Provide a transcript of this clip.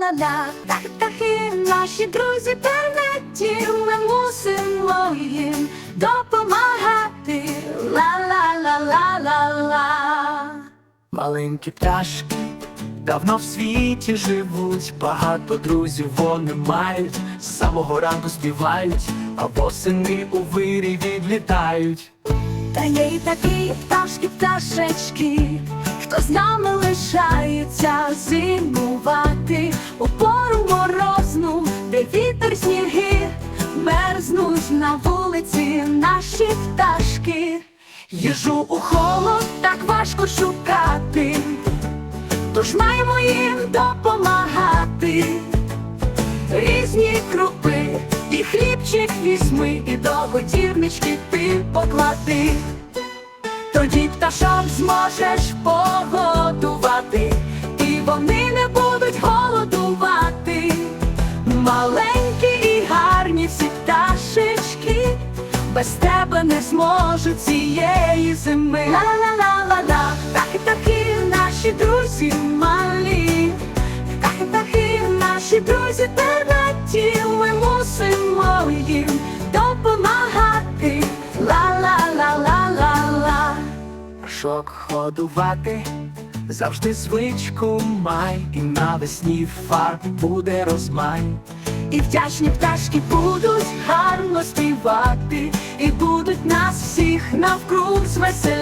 ла-ла-ла-ла-ла Так, таки наші друзі тернеті Ми мусимо їм допомагати. Ла-ла-ла-ла-ла-ла. Маленькі пташки давно в світі живуть, багато друзів вони мають, з самого ранку співають, а восени у вирі відлітають. Та є й такі пташки, пташечки, хто з нами лишається мерзнуть на вулиці наші пташки. Їжу у холод так важко шукати, тож маємо їм допомагати. Різні крупи і хлібчик візьми, і до годівнички ти поклади. Тоді пташок зможеш погодувати, і вони не будуть голодувати. Маленькі без тебе не зможуть цієї зими. Ла-ла-ла-ла-ла, так і наші друзі малі. Так і такі наші друзі тернаті, ми мусимо їм допомагати. Ла-ла-ла-ла-ла-ла. Пташок годувати завжди звичку май, і навесні фарб буде розмай. І вдячні пташки будуть гарно співати, будуть нас всіх навкруг звеселяти.